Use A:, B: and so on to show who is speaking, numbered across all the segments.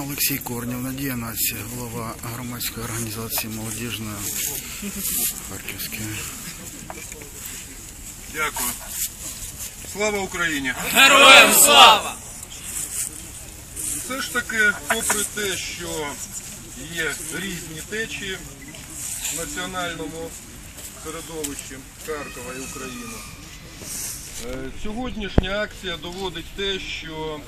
A: Олексій Корнів, Надія Нація, голова громадської організації молодіжна Харківської.
B: Дякую. Слава Україні!
C: Героям слава!
B: Все ж таки, попри те, що є різні течії в національному середовищі Харкова і України, е, сьогоднішня акція доводить те, що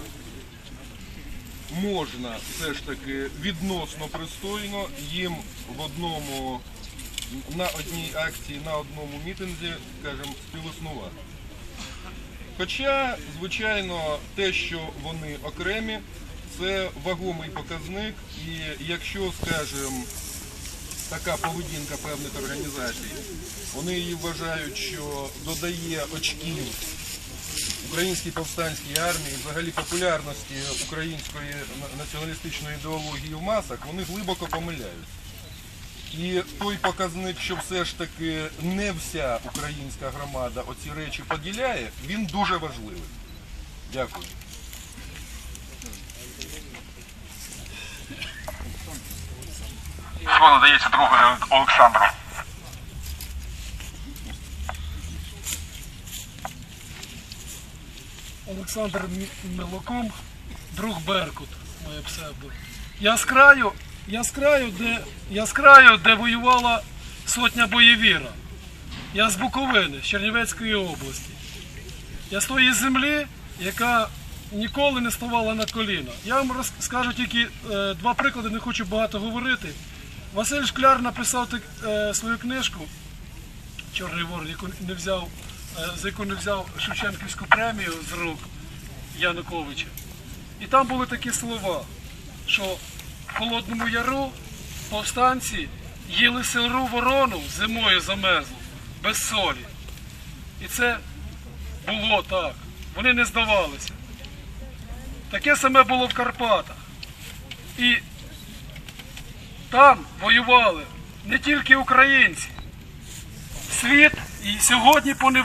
B: можна все ж таки відносно пристойно їм в одному на одній акції, на одному мітинзі, скажімо, співіснувати. Хоча, звичайно, те, що вони окремі, це вагомий показник, і якщо, скажімо, така поведінка певних організацій, вони її вважають, що додає очків українській повстанській армії, взагалі популярності української націоналістичної ідеології в масах, вони глибоко помиляються. І той показник, що все ж таки не вся українська громада оці речі поділяє, він дуже важливий. Дякую.
D: Слово надається другу Олександру.
E: Олександр Милоком, друг Беркут, моє псевдо. Я з краю, я з краю, де, я з краю, де воювала сотня боєвіра. Я з Буковини, з Чернівецької області. Я з тої землі, яка ніколи не ставала на коліна. Я вам роз- скажу тільки е, два приклади, не хочу багато говорити. Василь Шкляр написав так, е, свою книжку Чорний ворон, яку не взяв, за яку не взяв Шевченківську премію з рук Януковича. І там були такі слова, що в Холодному Яру повстанці їли сиру ворону зимою замерзлу, без солі. І це було так. Вони не здавалися. Таке саме було в Карпатах. І там воювали не тільки українці. Світ і сьогодні поневолює